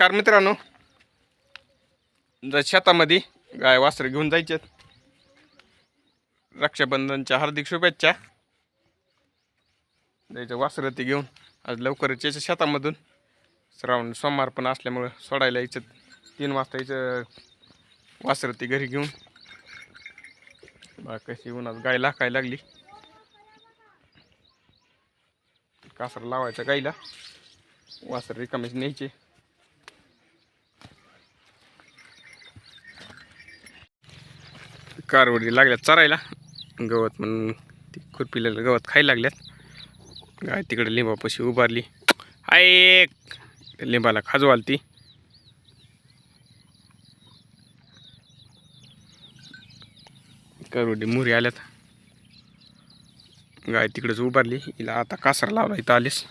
नमस्कार मित्रांनो. जर शेतामध्ये गाय वासरं घेऊन जायचे रक्षाबंधनच्या हार्दिक शुभेच्छा. जायचं वासरं ती घेऊन आज लवकरच यायचं शेतामधून. श्रावण सोमवार पण असल्यामुळं सोडायला यायचं. तीन वाजता यायचं वासरं ती घरी घेऊन. बा कशी उन्हात गाय लाकाय लागली. कासर लावायचा गाईला वासर रिकामेच न्यायचे. कारवडी लागल्यात चरायला. गवत म्हणून ती खुरपीला गवत खायला लागल्यात. गाय तिकडे लिंबापाशी उभारली. आय लिंबाला खाजवाल ती कारवडी मुरी आल्यात. गाय तिकडेच उभारली. हिला आता कासरा लावला इथं आलीस.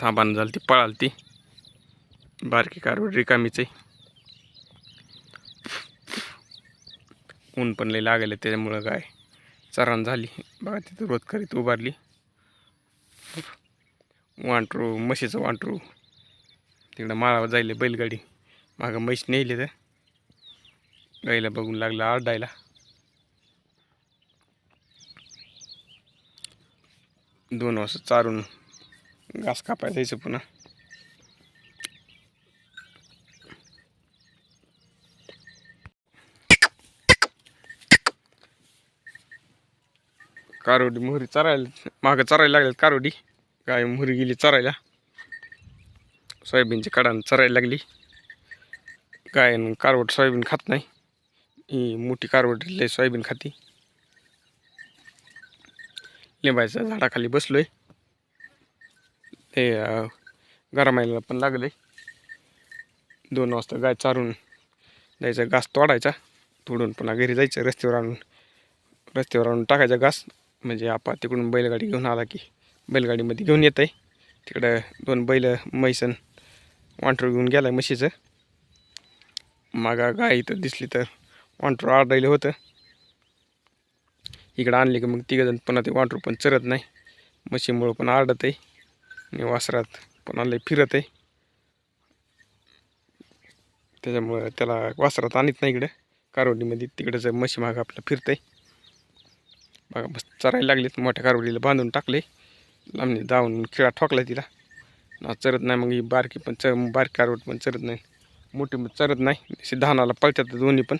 थांबानं झाली ती पळाल ती बारकी कारवडी रिकामीच आहे. ऊन पण लई लागले त्याच्यामुळं काय? चरण झाली. बघा तिथं रोज करीत उभारली. वांटरू म्हशीचं वांटरू. तिकडं माळावर जायले बैलगाडी. मागं म्हैस नेली तर. गाईला बघून लागलं आरडायला. दोन वाजता चारून घास कापायला जायचं पुन्हा. कारोडी मोहरी चरायला मागं चरायला लागल्यात कारोडी. गाय मोहरी गेली चरायला. सोयाबीनची कडान चरायला लागली. गाय कारवट सोयाबीन खात नाही. ही मोठी कारवट लय सोयाबीन खाती. लिंबाच्या झाडाखाली बसलोय. ते गरमायला पण लागले दोन वाजता गाय चारून जायचा घास तोडायचा. तोडून पुन्हा घरी जायचं रस्त्यावर आणून रस्त्यावर आणून टाकायचा घास. म्हणजे आपा तिकडून बैलगाडी घेऊन आला की बैलगाडीमध्ये घेऊन येत आहे तिकडं दोन बैल म्हैसन वांटर घेऊन गेला आहे म्हशीचं. मागा गाय इथं दिसली तर वांटर आरडायलं होतं. इकडं आणले की मग तिघंजण पुन्हा ते वांटर पण चरत नाही. म्हशीमुळं पण आरडत आहे आणि वासरात पण लय फिरत आहे त्याच्यामुळं त्याला वासरात आणत नाही इकडं. कारवडीमध्ये तिकडंच म्हशी मागं आपलं फिरतंय. बघा मस्त चरायला लागलेत मोठ्या कारवडीला बांधून टाकले. लांबणी धावून खिळा ठोकला तिला. ना चरत नाही मग ही बारकी पण च बारकी कारवड पण चरत नाही. मोठी पण चरत नाही. तशी धानाला पळतात दोन्ही पण.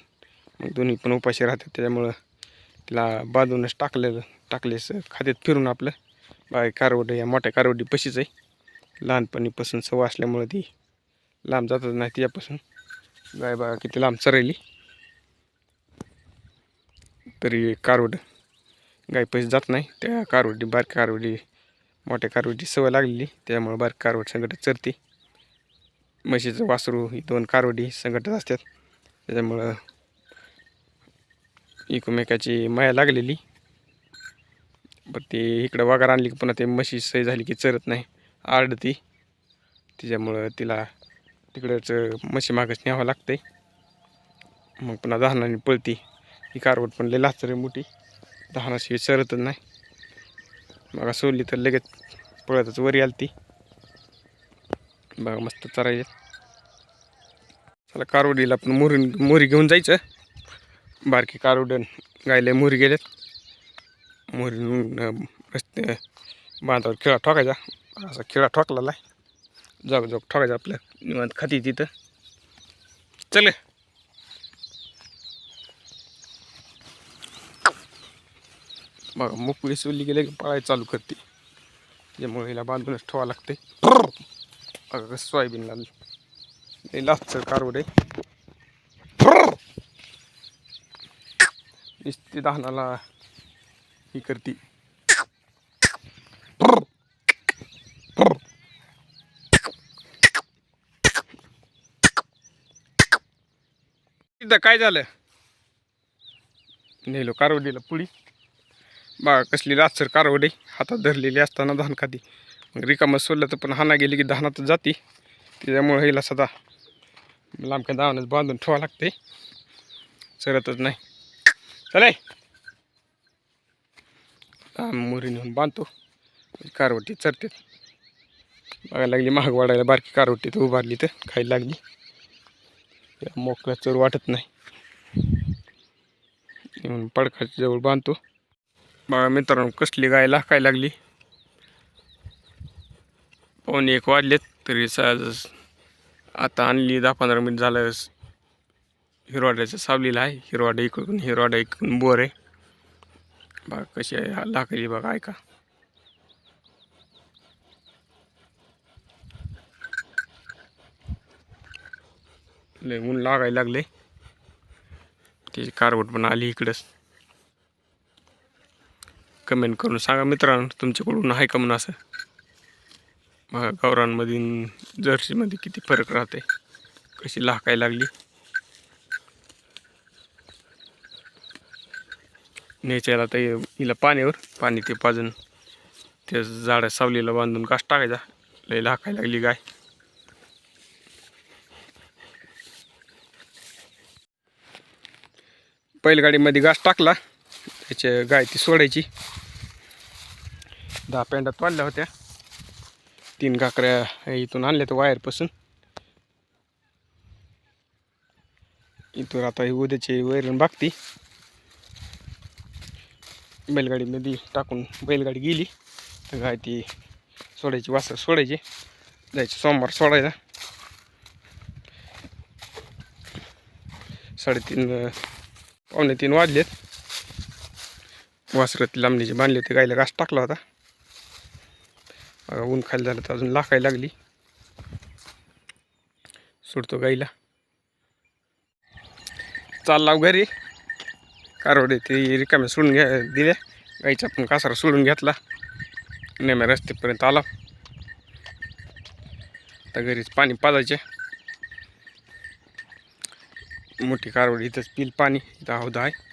मग दोन्ही पण उपाशी राहतात त्याच्यामुळं तिला बांधूनच टाकलेलं टाकलेस खात्यात फिरून आपलं. बाय कारवड या मोठ्या कारवडी पशीच आहे. लहानपणीपासून सवय असल्यामुळं ती लांब जातच नाही तिच्यापासून. गाय बघा किती लांब चरायली. तरी कारवड गाय पैसे जात नाही. त्या कारवडी बारक्या कारवडी मोठ्या कारवडीची सवय लागलेली. त्यामुळे बारक कारवड संकट चरते म्हशीचं वासरू ही दोन कारवडी संकटच असतात. त्याच्यामुळं एकमेकाची माया लागलेली. पण ते इकडं वाघार आणली की पुन्हा ते म्हशी सही झाली की चरत नाही आरडती. त्याच्यामुळं तिला तिकडंच म्हशी मागच न्यावं लागते मग पुन्हा दहानाने पळती. ही कारवड पण लय लाचर मोठी. दहानाशिवाय सरतच नाही. बघा सोडली तर लगेच पळतच वरी आली ती बघा मस्त चरायचे चला कारोडीला पण मोरी मोरी घेऊन जायचं. बारकी कारोडन गायला मोरी गेल्यात मोरी रस्ते बांधावर खिळा ठोकायचा. असा खिळा ठोकलेला आहे. जग जग ठोकायचा आपल्या निवांत खाती तिथं. चल. बघा मोकळी सोडली गेले की पळायला चालू करते. त्यामुळे हिला बांधूनच ठेवा लागते बघा कसं सोयाबीन लागली. लई लास्ट कारवडे नुसती दहनाला ही करते. काय झालं? नेलो कारवडीला पुळी. बा कसली लाचर कारवडे हातात धरलेली असताना धान खाती. मग रिकामं सोडलं तर पण हाना गेली की धानात जाती. त्याच्यामुळे हिला सदा लांबक्या दावणच बांधून ठेवा लागते चरतच नाही. चले मोरी नेऊन बांधतो. कारवटी चरते. बघायला लागली महाग वाढायला बारकी कारवटी तर उभारली तर खायला लागली. मोकळा चोर वाटत नाही. पडखाच्या जवळ बांधतो. मित्रांनो कसली गाय लाकायला लागली? पाहुणे एक वाजलेत तरी सहज आता आणली दहा पंधरा मिनिट झालं. हिरवाड्याच्या सावलीला आहे. हिरवाडा इकडून हिरवाडा इकडून बोर आहे. बघा कशी आहे? लाकडी बघा ऐका लय ऊन लागायला लागले त्याची कारवट पण आली इकडंच. कमेंट करून सांगा मित्रांनो तुमच्याकडून आहे का म्हणून असं? बघा गावरांमधील जर्सीमध्ये किती फरक राहते कशी लाकाय लागली. न्यायच्याला तर हिला पाण्यावर पाणी ते पाजून त्या झाडा सावलीला बांधून कास टाकायचा. लय लाकाय लागली गाय. बैलगाडीमध्ये घास टाकला. त्याचे गाय ती सोडायची. दहा पेंडात वाढल्या होत्या. तीन काकऱ्या इथून आणल्या तर वायरपासून. इथून आता ही उद्याची वैरण बागती बैलगाडीमध्ये टाकून बैलगाडी गेली. तर गाय ती सोडायची वासर सोडायची. जायची सोमवार सोडायचा साडेतीन पावणे तीन वाजलेत. वासरत लांबणीचे बांधले होते गायला घास टाकला होता. बघा ऊन खाली झालं तर अजून लाखायला लागली. सोडतो गाईला. चालला घरी. कारवडे ते रिकाम्या सोडून घ्या दिल्या. गाईचा पण कासारा सोडून घेतला. नेम्या रस्त्यापर्यंत आला. आता घरीच पाणी पाजायचे. मोठी कारवडी इथंच पिल पाणी. इथं हौदा आहे.